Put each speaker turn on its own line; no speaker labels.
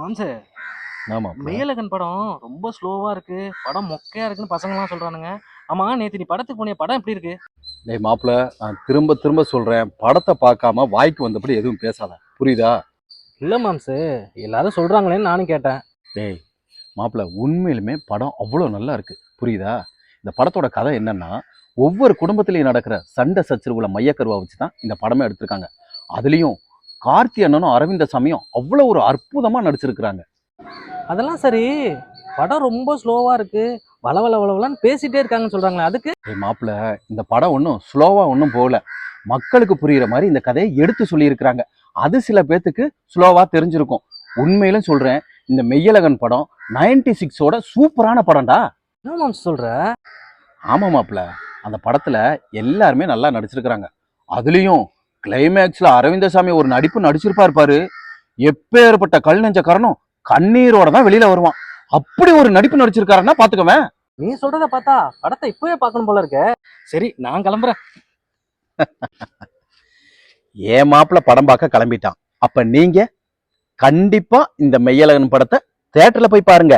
மாம்சு
ஆமா
மெய்யழகன் படம் ரொம்ப ஸ்லோவா இருக்கு. படம் மொக்கையா இருக்குன்னு பசங்கலாம் சொல்றானுங்க. ஆமா நேத்து நீ படத்துக்கு போனிய? படம் எப்படி இருக்கு?
டேய் மாப்பிள்ள நான் திரும்ப திரும்ப சொல்றேன். படத்தை பார்க்காம வாய்க்கு வந்தபடி எதுவும் பேசாத. புரியுதா?
இல்ல மாம்சு எல்லாரும் சொல்றாங்களேன்னு நானும் கேட்டேன்.
டேய் மாப்பிள்ள உண்மையிலுமே படம் அவ்வளோ நல்லா இருக்கு. புரியுதா? இந்த படத்தோட கதை என்னன்னா ஒவ்வொரு குடும்பத்திலையும் நடக்கிற சண்டை சச்சரவுகளை மையக்கருவா வச்சு தான் இந்த படமே எடுத்திருக்காங்க. அதுலேயும் கார்த்தி அண்ணனும் அரவிந்த சாமியும் அவ்வளோ ஒரு அற்புதமாக நடிச்சிருக்கிறாங்க.
அதெல்லாம் சரி. படம் ரொம்ப ஸ்லோவா இருக்கு. வளவள வளவலன்னு பேசிட்டே இருக்காங்கன்னு சொல்றாங்களே அதுக்கு?
மாப்பிள்ள இந்த படம் ஒன்றும் ஸ்லோவாக ஒன்றும் போகல. மக்களுக்கு புரியுற மாதிரி இந்த கதையை எடுத்து சொல்லியிருக்கிறாங்க. அது சில பேர்த்துக்கு ஸ்லோவாக தெரிஞ்சிருக்கும். உண்மையிலும் சொல்கிறேன் இந்த மெய்யழகன் படம் நைன்டி சிக்ஸோட சூப்பரான படம்டா.
என்ன சொல்ற?
ஆமாம் மாப்பிள்ள. அந்த படத்தில் எல்லாருமே நல்லா நடிச்சிருக்கிறாங்க. அதுலேயும் கிளைமேக்ஸில் அரவிந்தசாமி ஒரு நடிப்பு நடிச்சிருப்பார் பாரு. எப்பேற்பட்ட கல் நெஞ்சக்காரனும் கண்ணீரோட தான் வெளியில வருவான். அப்படி ஒரு நடிப்பு நடிச்சிருக்காருன்னா பாத்துக்கவேன்
நீ சொல்றத பார்த்தா படத்தை இப்பவே பார்க்கணும் போல இருக்க. சரி நான் கிளம்புறேன்.
ஏன் மாப்பிள்ள படம் பார்க்க கிளம்பிட்டான்? அப்ப நீங்க கண்டிப்பா இந்த மெய்யழகன் படத்தை தேட்டர்ல போய் பாருங்க.